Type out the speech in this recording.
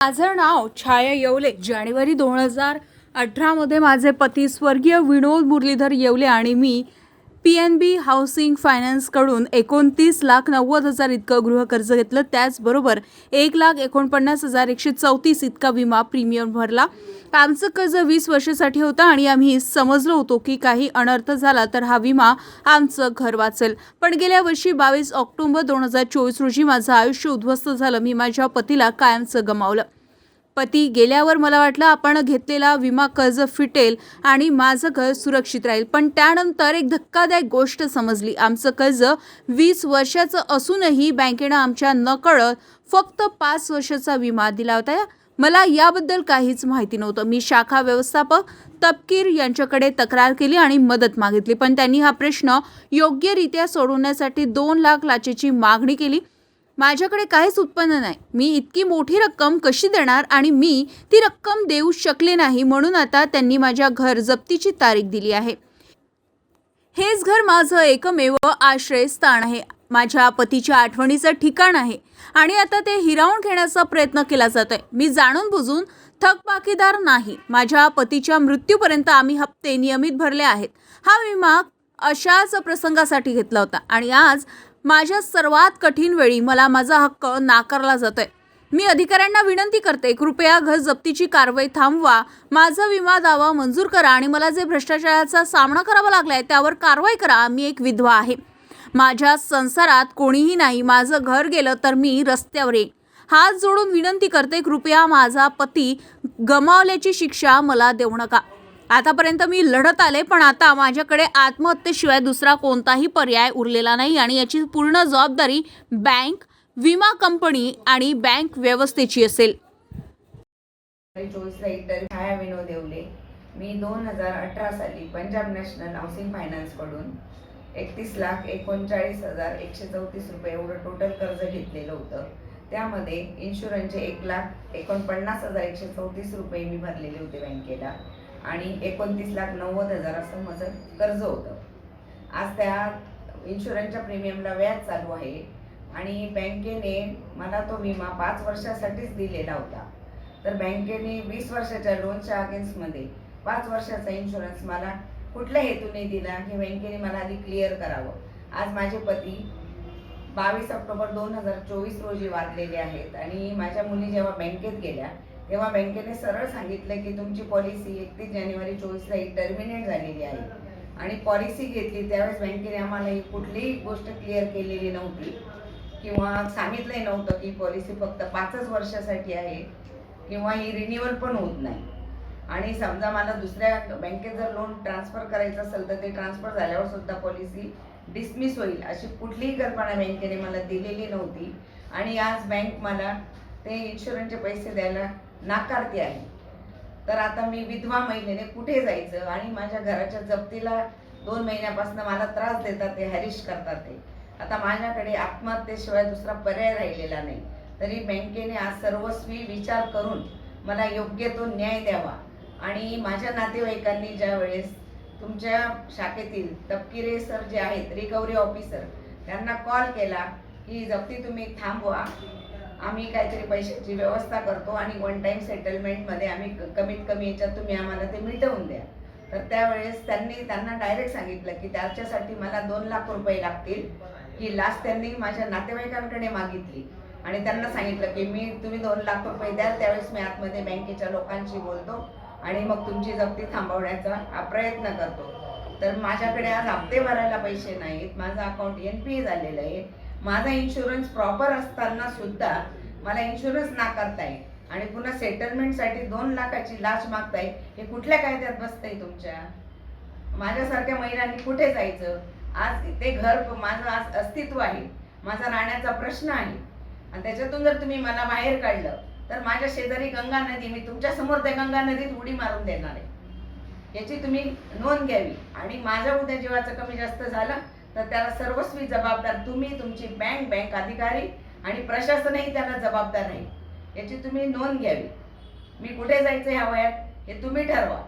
माझं नाव छाया येवले. जानेवारी दोन हजार अठरामध्ये माझे पती स्वर्गीय विनोद मुरलीधर येवले आणि मी पी एन बी हाऊसिंग फायनान्सकडून एकोणतीस लाख नव्वद हजार इतकं गृहकर्ज घेतलं. त्याचबरोबर एक लाख एकोणपन्नास हजार एकशे चौतीस इतका विमा प्रीमियम भरला. आमचं कर्ज वीस वर्षासाठी होतं आणि आम्ही समजलो होतो की काही अनर्थ झाला तर हा विमा आमचं घर वाचेल. पण गेल्या वर्षी बावीस ऑक्टोबर दोन हजार चोवीस रोजी माझं आयुष्य उद्ध्वस्त झालं. मी माझ्या पतीला कायमचं गमावलं. पती गेल्यावर मला वाटलं आपण घेतलेला विमा कर्ज फिटेल आणि माझं घर सुरक्षित राहील. पण त्यानंतर एक धक्कादायक गोष्ट समजली. आमचं कर्ज वीस वर्षाचं असूनही बँकेनं आमच्या नकळत फक्त पाच वर्षाचा विमा दिला होता. मला याबद्दल काहीच माहिती नव्हतं. मी शाखा व्यवस्थापक तपकीर यांच्याकडे तक्रार केली आणि मदत मागितली. पण त्यांनी हा प्रश्न योग्यरित्या सोडवण्यासाठी दोन लाख लाचेची मागणी केली. माझ्याकडे काहीच उत्पन्न नाही. मी इतकी मोठी रक्कम कशी देणार आणि मी ती रक्कम देऊ शकले नाही म्हणून आता त्यांनी माझ्या घर जप्तीची तारीख दिली आहे. हेच घर माझं एकमेव आश्रयस्थान आहे. माझ्या पतीच्या आठवणीचं ठिकाण आहे आणि आता ते हिरावून घेण्याचा प्रयत्न केला जात आहे मी जाणून बुजून थकबाकीदार नाही. माझ्या पतीच्या मृत्यूपर्यंत आम्ही हप्ते नियमित भरले आहेत. हा विमा अशाच प्रसंगासाठी घेतला होता आणि आज माझ्या सर्वात कठीण वेळी मला माझा हक्क नाकारला जातोय. मी अधिकाऱ्यांना विनंती करते कृपया घर जप्तीची कारवाई थांबवा माझा विमा दावा मंजूर करा आणि मला जे भ्रष्टाचाराचा सामना करावा लागलाय त्यावर कारवाई करा मी एक विधवा आहे. माझ्या संसारात कोणीही नाही माझं घर गेलं तर मी रस्त्यावर येईन. हात जोडून विनंती करते कृपया माझा पती गमावल्याची शिक्षा मला देऊ नका. आतापर्यंत मी लढत आले पण आता माझ्याकडे आत्महत्येशिवाय दुसरा कोणताही पर्याय उरलेला नाही आणि याची पूर्ण जबाबदारी बँक विमा कंपनी आणि बँक व्यवस्थेची असेल. छाया मी दोन हजार अठरा साली पंजाब नॅशनल हाऊसिंग फायनान्सकडून एकतीस लाख एकोणचाळीस हजार एकशे चौतीस रुपये एवढं टोटल कर्ज घेतलेलं होतं. त्यामध्ये इन्शुरन्सचे एक लाख एकोणपन्नास हजार एकशे चौतीस रुपये मी भरलेले होते बँकेला. आणि एकोणतीस लाख नव्वद हजार असं माझं कर्ज होतं. आज त्या इन्शुरन्सच्या प्रीमियमला व्याज चालू आहे आणि बँकेने मला तो विमा पाच वर्षासाठीच दिलेला होता. तर बँकेने वीस वर्षाच्या लोनच्या अगेन्स्टमध्ये पाच वर्षाचा इन्शुरन्स मला कुठल्या हेतूने दिला हे बँकेने मला आधी क्लिअर करावं. आज माझे पती बावीस ऑक्टोबर दोन हजार चोवीस रोजी वारलेले आहेत आणि माझ्या मुली जेव्हा बँकेत गेल्या तेव्हा बँकेने सरळ सांगितलं की तुमची पॉलिसी एकतीस जानेवारी चोवीसला ही टर्मिनेट झालेली आहे. आणि पॉलिसी घेतली त्यावेळेस बँकेने आम्हाला ही कुठलीही गोष्ट क्लिअर केलेली नव्हती. किंवा सांगितलंही नव्हतं की पॉलिसी फक्त पाचच वर्षासाठी आहे किंवा ही रिन्युअल पण होत नाही. आणि समजा मला दुसऱ्या बँकेत जर लोन ट्रान्सफर करायचं असेल तर ते ट्रान्सफर झाल्यावर सुद्धा पॉलिसी डिसमिस होईल अशी कुठलीही कल्पना बँकेने मला दिलेली नव्हती. आणि आज बँक मला ते इन्शुरन्सचे पैसे द्यायला नाकारते आहे. तर आता मी विधवा महिलेने कुठे जायचं आणि माझ्या घराच्या जप्तीला दोन महिन्यापासून मला त्रास देतात ते हॅरिश करतात ते. आता माझ्याकडे आत्महत्येशिवाय दुसरा पर्याय राहिलेला नाही. तरी बँकेने आज सर्वस्वी विचार करून मला योग्य तो न्याय द्यावा. आणि माझ्या नातेवाईकांनी ज्या वेळेस तुमच्या शाखेतील तपकिरे सर जे आहेत रिकव्हरी ऑफिसर त्यांना कॉल केला की जप्ती तुम्ही थांबवा. आम्ही काहीतरी पैशाची व्यवस्था करतो आणि वन टाईम सेटलमेंटमध्ये आम्ही कमीत कमी याच्यात तुम्ही आम्हाला ते मिटवून द्या. तर त्यावेळेस त्यांनी त्यांना डायरेक्ट सांगितलं की त्याच्यासाठी मला दोन लाख रुपये लागतील. ही लास्ट त्यांनी माझ्या नातेवाईकांकडे मागितली. आणि त्यांना सांगितलं की मी तुम्ही दोन लाख रुपये द्याल त्यावेळेस मी आतमध्ये बँकेच्या लोकांशी बोलतो आणि मग तुमची जप्ती थांबवण्याचा प्रयत्न करतो. तर माझ्याकडे आज हप्ते भरायला पैसे नाहीत माझं अकाउंट एन पी ए झालेलं आहे. माझा इन्शुरन्स प्रॉपर असताना सुद्धा मला इन्शुरन्स नाकारताय आणि पुन्हा सेटलमेंटसाठी दोन लाखाची लाच मागताय हे कुठल्या कायद्यात बसतंय तुमच्या? माझ्यासारख्या महिलांनी कुठे जायचं? आज ते घर माझं आज अस्तित्व आहे. माझा राहण्याचा प्रश्न आहे. आणि त्याच्यातून जर तुम्ही मला बाहेर काढलं तर माझ्या शेजारी गंगा नदी मी तुमच्यासमोर त्या गंगा नदीत उडी मारून देणार आहे. याची तुम्ही नोंद घ्यावी. आणि माझ्या उद्या जीवाचं कमी जास्त झालं तर त्याला सर्वस्वी जबाबदार तुम्ही तुमची बँक बँक अधिकारी आणि प्रशासनही त्याला जबाबदार आहे. याची तुम्ही नोंद घ्यावी. मी कुठे जायचं ह्या वयात? हे तुम्ही ठरवा.